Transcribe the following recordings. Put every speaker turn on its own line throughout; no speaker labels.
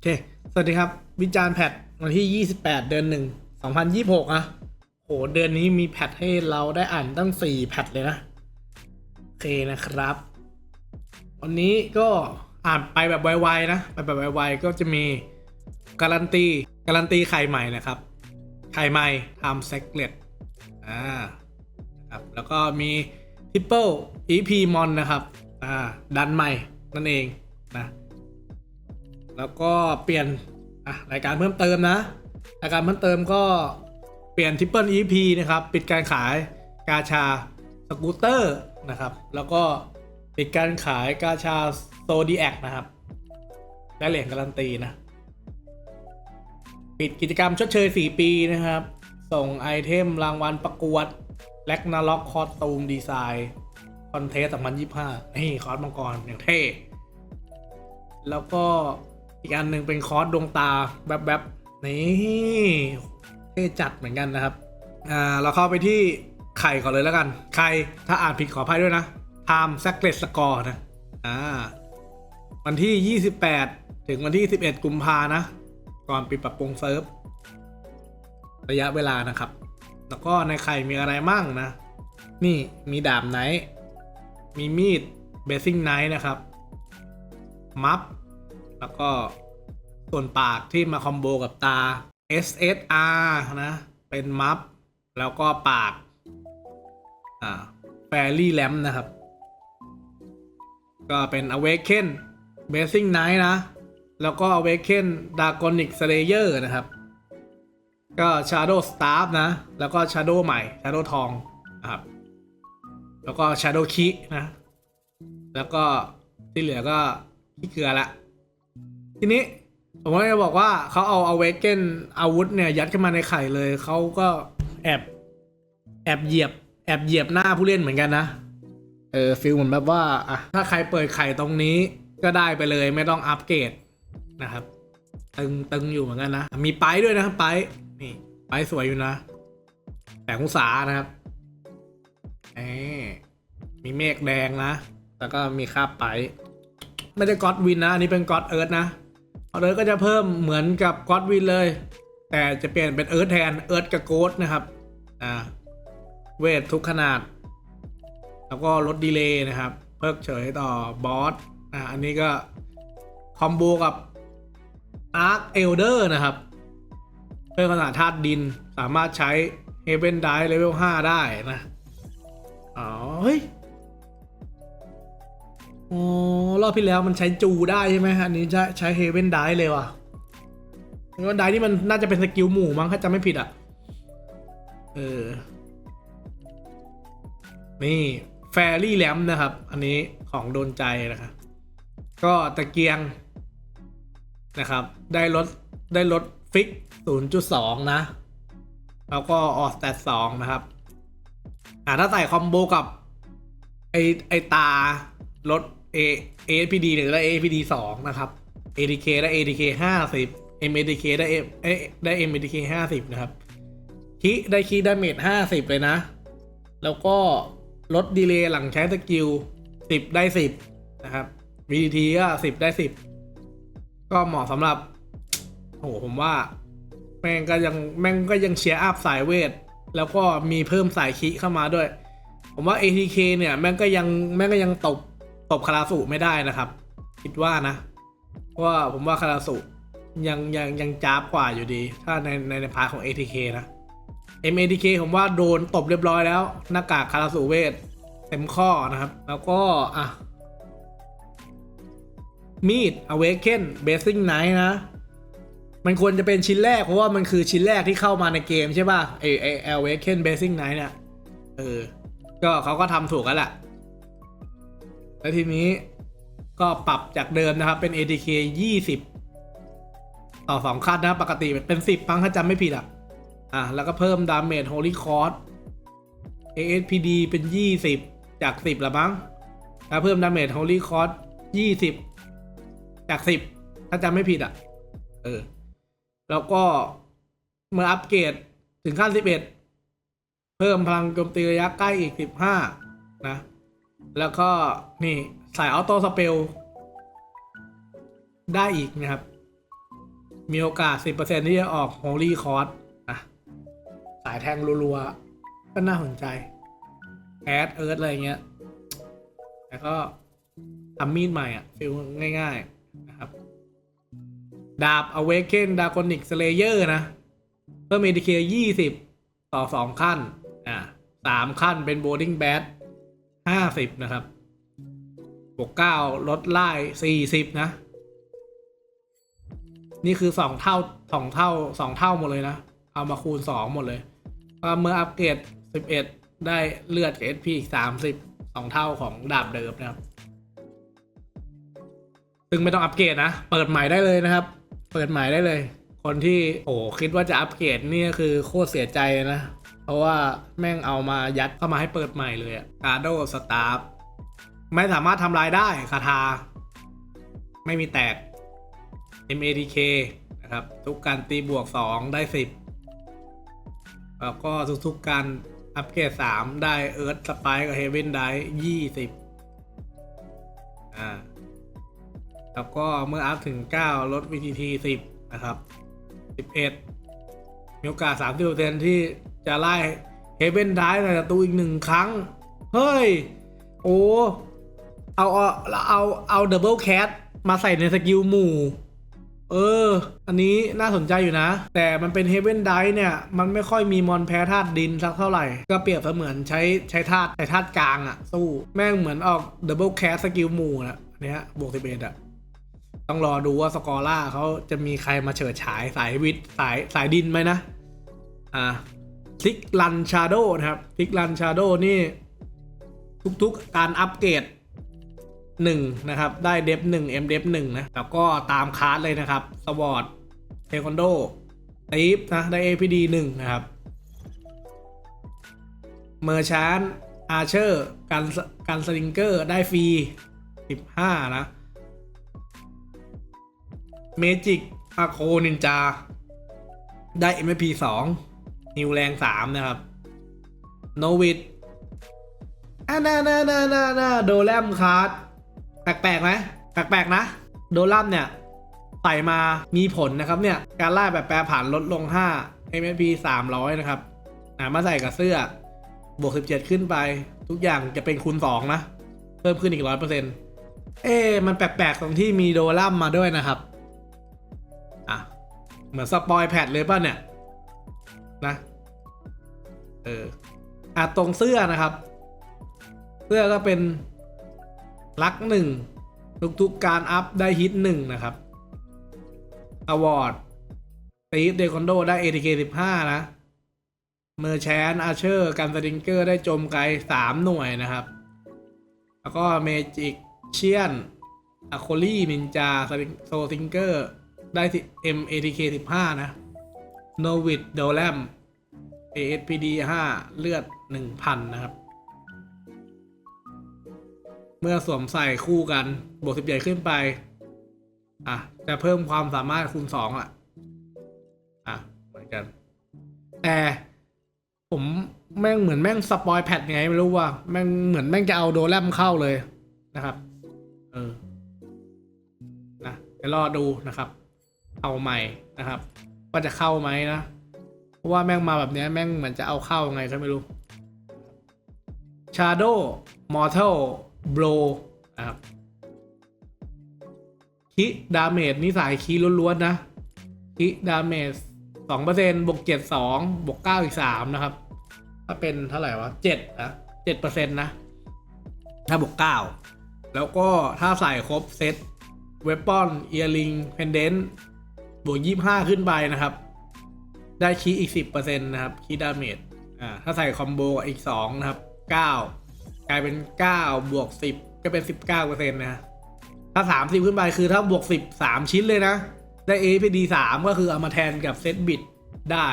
โอเค สวัสดีครับ วิจารณ์แพทวันที่ 28 เดือนหนึ่ง2026อะโห เดือนนี้มีแพทให้เราได้อ่านตั้ง 4 แพทเลยนะ โอเคนะครับ วันนี้ก็อ่านไปแบบไวๆนะ ไปแบบไวๆก็จะมีการันตี การันตีไข่ใหม่นะครับ ไข่ใหม่ทำเซ็กเลตอ่าครับแล้วก็มีทิปเปิล EP มอนนะครับ อ่า ดันใหม่นั่นเองนะ แล้วก็เปลี่ยนอะรายการเพิ่มเติมนะ รายการเพิ่มเติมก็เปลี่ยนทิปเปิล EP นะครับ ปิดการขายกาชาสกูตเตอร์นะครับ แล้วก็ปิดการขายกาชาโซดีแอคนะครับได้เหรียญการันตีนะ ปิดกิจกรรมชดเชย 4 ปีนะครับ ส่งไอเทมรางวัลประกวดแล็กนาล็อกคอสตูมดีไซน์คอนเทสต์2025 นี่คอร์สมังกรอย่างเท่ แล้วก็ อีกอันหนึ่งเป็นคอร์สดวงตาแบบแบบๆนี่เท่จัดเหมือนกันนะครับ อ่า เราเข้าไปที่ไข่ก่อนเลยแล้วกัน ไข่ถ้าอ่านผิดขออภัยด้วยนะ time s a c r e t score นะ อ่า วันที่ 28 ถึงวันที่ 11 กุมภานะ ก่อนปิดปรับปรุงเซิร์ฟ ระยะเวลานะครับ แล้วก็ในไข่มีอะไรมั่งนะ นี่มีดาบไนท์มีมีดเบสซิ่งไนท์นะครับ มัฟ แล้วก็ส่วนปากที่มาคอมโบกับตา SSR นะ เป็นมัฟแล้วก็ปาก อ่าแฟรี่แลมนะครับ ก็เป็น Awaken b a s i n g Knight นะ แล้วก็ Awaken Draconic Slayer นะครับ ก็ Shadow Staff นะ แล้วก็ Shadow ใหม่ Shadow ทองนะครับ แล้วก็ Shadow Key นะ แล้วก็ที่เหลือก็ที่เกลือละ ทีนี้ผมก็จะบอกว่าเขาเอา Awaken อาวุธเนี่ยยัดเข้ามาในไข่เลย เขาก็แอบแอบเหยียบ แอบเหยียบหน้าผู้เล่นเหมือนกันนะ เออฟิลเหมือนแบบว่าอะถ้าใครเปิดไข่ตรงนี้ก็ได้ไปเลยไม่ต้องอัปเกรดนะครับ ตึงตึงอยู่เหมือนกันนะ มีไปด้วยนะครับไปนี่ไปสวยอยู่นะแต่องศานะครับเอมีเมฆแดงนะ แล้วก็มีคาบไป ไม่ได้ก็อดวินนะ อันนี้เป็นก็อดเอิร์ธนะ ก็อดเอิร์ธก็จะเพิ่มเหมือนกับก็อดวินเลย แต่จะเปลี่ยนเป็นเอิร์ธแทนเอิร์ธกับโกดนะครับอ่าเวททุกขนาด แล้วก็ลดดีเลย์นะครับ เพิกเฉยต่อบอสอ่าอันนี้ก็ คอมโบกับ Arc Elder นะครับ เพิ่มขนาดธาตุดินสามารถใช้ Heaven Die Level 5ได้นะ อ๋อ เฮ้ย อ๋อ รอบที่แล้วมันใช้จูได้ใช่ไหมอันนี้จะใช้ Heaven Die เลยว่ะ Heaven Die นี่มันน่าจะเป็นสกิลหมู่มั้งถ้าจำไม่ผิดอะ เออ นี่แฟรี่แลมนะครับ อันนี้ของโดนใจนะครับก็ตะเกียงนะครับ ได้ลดได้ลดฟิก 0.2 นะ แล้วก็ออสแตท2นะครับ อ่าถ้าใส่คอมโบกับ ไอไอตาลด A APD หรือได้ APD 2นะครับ ADK ได้ ADK 50 MADK ได้ M เอ้ยได้ MADK 50นะครับคีได้คีดาเมจ50เลยนะ แล้วก็ลดดีเลย์หลังใช้สกิล10ได้10นะครับ VDT ก็10ได้10ก็เหมาะสำหรับโหผมว่า แม่งก็ยังแม่งก็ยังเชียร์อัพสายเวท แล้วก็มีเพิ่มสายคิเข้ามาด้วย ผมว่า ATK เนี่ย แม่งก็ยังแม่งก็ยังตบ ตบคาราสุไม่ได้นะครับ คิดว่านะเพราะว่าผมว่าคาราสุยังยังยังจ้าบกว่าอยู่ดี ถ้าในในในพาร์ทของ ATK นะ MADK ผมว่าโดนตบเรียบร้อยแล้ว หน้ากากคาราสุเวทเต็มข้อนะครับ แล้วก็อะมีด Awaken Basing Knight นะ มันควรจะเป็นชิ้นแรก เพราะว่ามันคือชิ้นแรกที่เข้ามาในเกมใช่ป่ะไอไอ Awaken Basing Knight เนี่ยเออ ก็เขาก็ทำถูกแล้วแหละ แล้วทีนี้ก็ปรับจากเดิมนะครับเป็น ATK 20 ต่อ2ขั้นนะปกติเป็น 10ปังถ้าจำไม่ผิดอะ อะ แล้วก็เพิ่มดาเมจ Holy Cross ASPD เป็น 20 จาก 10ละมั้งแล้วเพิ่มดาเมจ Holy Cross 20 จาก 10 ถ้าจำไม่ผิดอะ เออ แล้วก็เมื่ออัปเกรดถึงขั้น 11 เพิ่มพลังโจมตีระยะใกล้อีก 15 นะ แล้วก็นี่ใส่ออโต้สเปลได้อีกนะครับ มีโอกาส 10%ที่จะออก Holy c o r s อะสายแทงรัวๆ ก็น่าสนใจแอดเอิร์ธอะไรเงี้ย แต่ก็ทำมีดใหม่อะฟิลง่าย ๆ นะครับ ดาบ Awaken Draconic Slayer นะ เพิ่ม ADK 20ต่อ2ขั้น อ่าสามขั้นเป็น Boarding Bad 50นะครับ บวกเก้าลดไล่สี่สิบนะ นี่คือสองเท่าสองเท่าสองเท่าหมดเลยนะ เอามาคูณสองหมดเลยก็เมื่ออัปเกรดสิบเอ็ดได้เลือดกับ SP อีกสามสิบสองเท่าของดาบเดิมนะครับ ซึ่งไม่ต้องอัปเกรดนะ เปิดใหม่ได้เลยนะครับ เปิดใหม่ได้เลย คนที่โอ้คิดว่าจะอัปเกรดนี่ก็คือโคตรเสียใจนะ ราะว่าแม่งเอามายัดเข้ามาให้เปิดใหม่เลยอะการโดสตาร์ไม่สามารถทำลายได้คาถาไม่มีแตก MADK นะครับ ทุกการตีบวก 2 ได้ 10 แล้วก็ทุกๆการอัปเกรด 3 ได้เอิร์ธสไปกับเฮเวนได้ 20 อ่า แล้วก็เมื่ออัพถึง 9 ลด VTT 10 นะครับ 11 มีโอกาส 30%ที่ จะไล่เฮเ e นได้ในประตูอีกหนึ่งครั้ง เฮ้ย โอ้ เอา เอา เอาเอาดับเบิลแคทมาใส่ในสกิลหมู่ เออ อันนี้น่าสนใจอยู่นะ แต่มันเป็นเฮเ e นไดเนี่ย มันไม่ค่อยมีมอนแพ้ธาตุดินสักเท่าไหร่ ก็เปรียบเสมือนใช้ใช้ธาตุใช้ธาตุกลางอะสู้ แม่งเหมือนออกดับเบิลแคทสกิลหมู่นะอันเนี้ยบวกสิบเอ็ดอะต้องรอดูว่าสกอร่าเขาจะมีใครมาเฉิดฉายสายวิทย์สายสายดินไหมนะ อ่า พลิกลันชาโดนะครับพลิกลันชาโดนี่ ทุกๆการอัปเกรดหนึ่งนะครับ ได้เดฟหนึ่งเอ็มเดฟหนึ่งนะ แล้วก็ตามคาร์ดเลยนะครับสวอตเทควันโดตีฟนะ ได้ APD หนึ่งนะครับ เมอร์ชานอาเชอร์การการสลิงเกอร์ได้ฟรีสิบห้านะเมจิกอาโคนินจา ได้ MP สอง นิวแรงสามนะครับ โนวิดอ่าน่าน่าน่าน่าน่าโดแลมคาร์ดแปลกๆไหมแปลกๆนะ โดลัมเนี่ยใส่มามีผลนะครับเนี่ย การล่าแบบแปรผันลดลง 5 MSP 300 นะครับมาใส่กับเสื้อบวก 17 ขึ้นไป ทุกอย่างจะเป็นคูณ 2 นะ เพิ่มขึ้นอีก 100%เอ๊ะมันแปลกๆ ตรงที่มีโดลัมมาด้วยนะครับ อะ เหมือนสปอยแพดเลยป่ะเนี่ย นะเอออะตรงเสื้อนะครับ เสื้อก็เป็นลักหนึ่งทุกๆการอัพได้ฮิตหนึ่งนะครับอวอร์ดตีฟเดคอนโดได้ ATK 15นะ เมอร์แชนอาเชอร์กันสติงเกอร์ได้โจมไกล3หน่วยนะครับ แล้วก็เมจิกเชียนอะโคลี่นินจาโซซิงเกอร์ได้ MATK 15นะ โนวิดโดแลม ASPD 5 เลือด 1,000 นะครับ เมื่อสวมใส่คู่กัน บวกสิบใหญ่ขึ้นไป อะ จะเพิ่มความสามารถคูณสองอะอะ เหมือนกัน แต่ผมแม่งเหมือนแม่งสปอยแพทไงไม่รู้ว่า แม่งเหมือนแม่งจะเอาโดแลมเข้าเลยนะครับ เออ นะเดี๋ยวรอดูนะครับ เอาใหม่นะครับ ว่าจะเข้าไหมนะ เพราะว่าแม่งมาแบบนี้แม่งเหมือนจะเอาเข้าไงก็ไม่รู้ Shadow Mortal Blow นะครับคิดาเมจนี่สายคีล้วนๆนะคิดาเมจสองเปอร์เซ็นบวกเจ็ดสองบวกเก้าอีกสามนะครับ ถ้าเป็นเท่าไหร่วะเจ็ดนะเจ็ดเปอร์เซ็นต์นะ ถ้าบวกเก้าแล้วก็ถ้าใส่ครบเซตเวปอนเอียริงเพนเดน บวกยี่ห้าขึ้นไปนะครับ ได้คีอีกสิบเปอร์เซ็นต์นะครับคีดาเมจอ่าถ้าใส่คอมโบอีกสองนะครับเก้ากลายเป็นเก้าบวกสิบก็เป็นสิบเก้าเปอร์เซ็นต์นะถ้าสามสิบขึ้นไปคือถ้าบวกสิบสามชิ้นเลยนะ ได้ A พ D สามก็คือเอามาแทนกับเซตบิตได้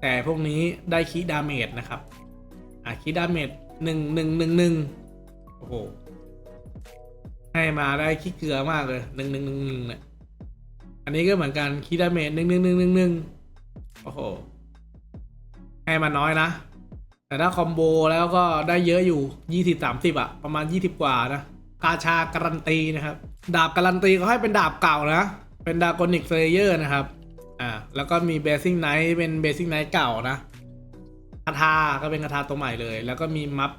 แต่พวกนี้ได้คีดาเมจนะครับอะคีดาเมจหนึ่งหนึ่งหนึ่งหนึ่งโอ้โหให้มาได้ขี้เกลือมากเลยหนึ่งหนึ่งหนึ่งหนึ่งเนี่ย อันนี้ก็เหมือนกันคีดาเมจหนึ่งหนึ่งหนึ่งหนึ่งหนึ่งโอ้โห ให้มาน้อยนะ แต่ถ้าคอมโบแล้วก็ได้เยอะอยู่ยี่สิบสามสิบอะประมาณยี่สิบกว่านะ กาชาการันตีนะครับ ดาบการันตีเขาให้เป็นดาบเก่านะ เป็นดากอนิกเซเยอร์นะครับ อ่า แล้วก็มีเบสซิ่งไนท์เป็นเบสซิ่งไนท์เก่านะคาทาก็เป็นคาทาตัวใหม่เลย แล้วก็มีมัฟ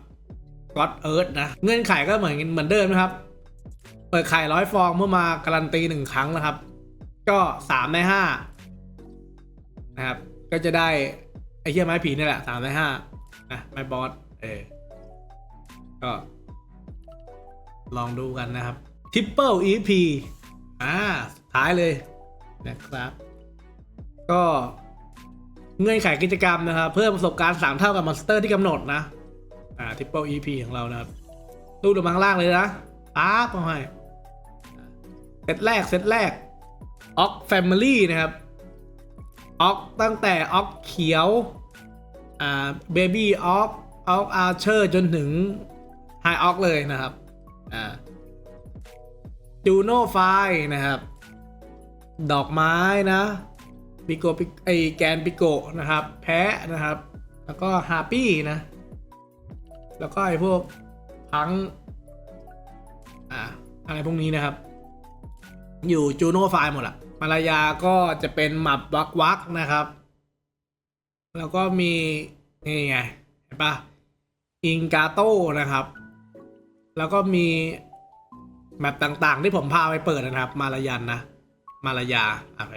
ก็อดเอิร์ธนะ เงื่อนไขก็เหมือนเหมือนเดิมนะครับ เปิดไข่ร้อยฟองเมื่อมาการันตีหนึ่งครั้งนะครับ ก็สามในห้านะครับ ก็จะได้ไอ้เหี้ยไม้ผีนี่แหละสามในห้านะไม้บอสเออก็ ลองดูกันนะครับ Triple EP อ่าสุดท้ายเลยนะครับ ก็เงื่อนไขกิจกรรมนะครับ เพิ่มประสบการณ์ 3 เท่ากับมอนสเตอร์ที่กำหนดนะ อ่า Triple EP ของเรานะครับรูดลงมาข้างล่างเลยนะป๊าบเอาให้เซตแรกเซตแรก ออกแฟมิลี่นะครับออกตั้งแต่ออกเขียวอ่าเบบี้ออกออกอาร์เชอร์จนถึงไฮออกเลยนะครับอ่าจูโน่ไฟนะครับ ดอกไม้นะปิโกปิไอแกนปิโกนะครับ แพะนะครับ แล้วก็ฮาปี้นะ แล้วก็ไอพวกพังอ่าอะไรพวกนี้นะครับ อยู่จูโน่ไฟหมดละมารายาก็จะเป็นหมับวักวักนะครับ แล้วก็มีนี่ไงเห็นปะอิงกาโต้นะครับ แล้วก็มีแมปต่างๆ ที่ผมพาไปเปิดนะครับ มาลายันนะ มาลายาโอเค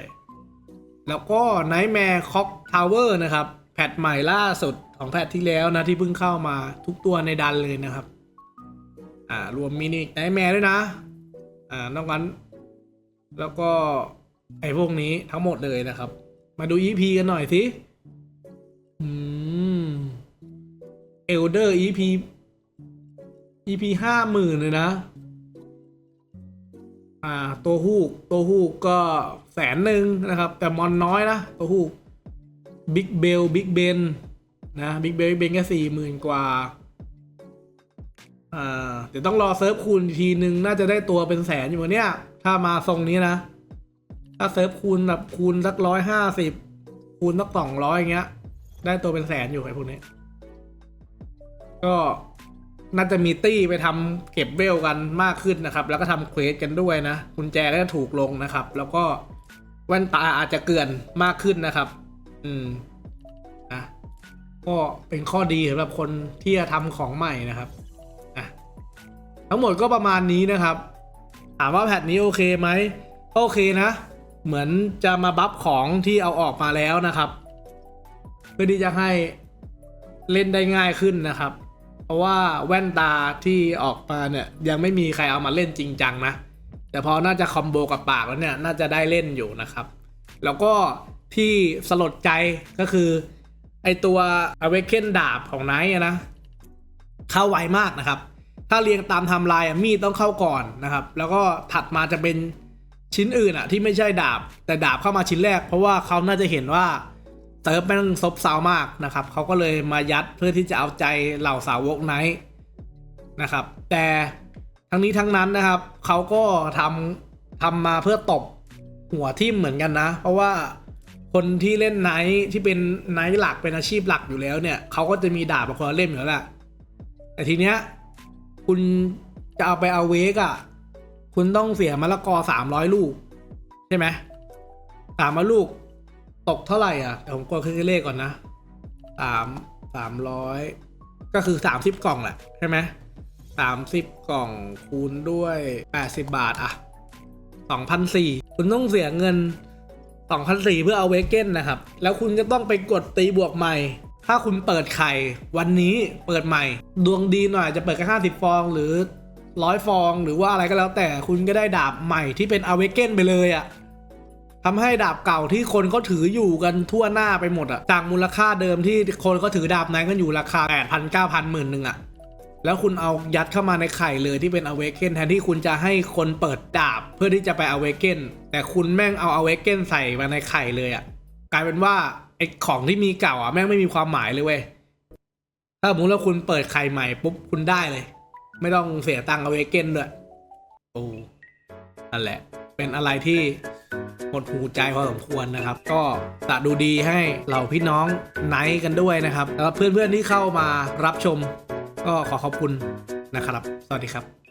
แล้วก็ Nightmare Clock Tower นะครับ แพทใหม่ล่าสุดของแพทที่แล้วนะ ที่เพิ่งเข้ามาทุกตัวในดันเลยนะครับ อ่ารวมมินิ Nightmare ด้วยนะ อ่านอกนั้น แล้วก็ไอ้พวกนี้ทั้งหมดเลยนะครับ มาดู EP กันหน่อยสิอืม Elder EP EP ห้าหมื่นเลยนะ อ่า ตัวฮูก ตัวฮูกก็แสนหนึ่งนะครับ แต่มอนน้อยนะ ตัวฮูกบิ๊กเบลบิ๊กเบนนะบิ๊กเบลบิ๊กเบนแค่สี่หมื่นกว่า อ่าเดี๋ยวต้องรอเซิร์ฟคูณอีกทีนึง น่าจะได้ตัวเป็นแสนอยู่วะเนี่ย ถ้ามาทรงนี้นะ ถ้าเซิร์ฟคูณแบบคูณสักร้อยห้าสิบคูณสักสองร้อยอย่างเงี้ย ได้ตัวเป็นแสนอยู่ไอ้พวกนี้ ก็น่าจะมีตี้ไปทำเก็บเวลกันมากขึ้นนะครับ แล้วก็ทำเควสกันด้วยนะกุญแจก็จะถูกลงนะครับ แล้วก็แว่นตาอาจจะเกลื่อนมากขึ้นนะครับ อืมนะก็เป็นข้อดีสำหรับคนที่จะทำของใหม่นะครับ ทั้งหมดก็ประมาณนี้นะครับ ถามว่าแพทนี้โอเคไหมก็โอเคนะ เหมือนจะมาบัฟของที่เอาออกมาแล้วนะครับ เพื่อที่จะให้เล่นได้ง่ายขึ้นนะครับ เพราะว่าแว่นตาที่ออกมาเนี่ยยังไม่มีใครเอามาเล่นจริงจังนะ แต่พอน่าจะคอมโบกับปากแล้วเนี่ยน่าจะได้เล่นอยู่นะครับ แล้วก็ที่สลดใจก็คือไอตัว Awaken ดาบของไนท์นะ เข้าไวมากนะครับ ถ้าเรียงตามไทม์ไลน์มีดต้องเข้าก่อนนะครับ แล้วก็ถัดมาจะเป็นชิ้นอื่นอะที่ไม่ใช่ดาบ แต่ดาบเข้ามาชิ้นแรก เพราะว่าเขาน่าจะเห็นว่าเติร์ฟแม่งซบเซามากนะครับเขาก็เลยมายัดเพื่อที่จะเอาใจเหล่าสาวกไนท์นะครับ แต่ทั้งนี้ทั้งนั้นนะครับเขาก็ทำทำมาเพื่อตบหัวทิ่มเหมือนกันนะ เพราะว่าคนที่เล่นไนท์ที่เป็นไนท์หลักเป็นอาชีพหลักอยู่แล้วเนี่ยเขาก็จะมีดาบมาคนเล่มอยู่แล้วแหละแต่ทีเนี้ย คุณจะเอาไปเอาเวกอะ่ะ คุณต้องเสียมะละกอสามร้อยลูก ใช่ไหมสามร้อยลูก ตกเท่าไหร่อะเดี๋ยวผมกดเครื่องเลขก่อนนะสามสามร้อยก็คือสามสิบกล่องแหละใช่ไหมสามสิบกล่องคูณด้วยแปดสิบบาทอะสองพันสี่คุณต้องเสียเงินสองพันสี่เพื่อเอาเวกเก้นนะครับ แล้วคุณจะต้องไปกดตีบวกใหม่ ถ้าคุณเปิดไข่วันนี้เปิดใหม่ ดวงดีหน่อยจะเปิดแค่ห้าสิบฟองหรือร้อยฟองหรือว่าอะไรก็แล้วแต่คุณก็ได้ดาบใหม่ที่เป็นอเวเกนไปเลยอะ่ะทำให้ดาบเก่าที่คนเขาถืออยู่กันทั่วหน้าไปหมดอะ่ะจากมูลค่าเดิมที่คนเขาถือดาบนั้นกันอยู่ราคาแปดพันเก้าพันหมื่นหนึ่งอะแล้วคุณเอายัดเข้ามาในไข่เลยที่เป็นอเวเกนแทนที่คุณจะให้คนเปิดดาบเพื่อที่จะไปอเวเกนแต่คุณแม่งเอาอเวเกนใส่มาในไข่เลยอะ่ะกลายเป็นว่า ไอของที่มีเก่าอะแม่งไม่มีความหมายเลยเว้ย ถ้าสมมติว่าคุณเปิดไข่ใหม่ปุ๊บคุณได้เลย ไม่ต้องเสียตังค์อเวเกนด้วย โอ้นั่นแหละ เป็นอะไรที่หดหูใจพอสมควรนะครับ ก็ตะดูดีให้เหล่าพี่น้องไนท์กันด้วยนะครับแล้วเพื่อนๆที่เข้ามารับชม ก็ขอขอบคุณนะครับ สวัสดีครับ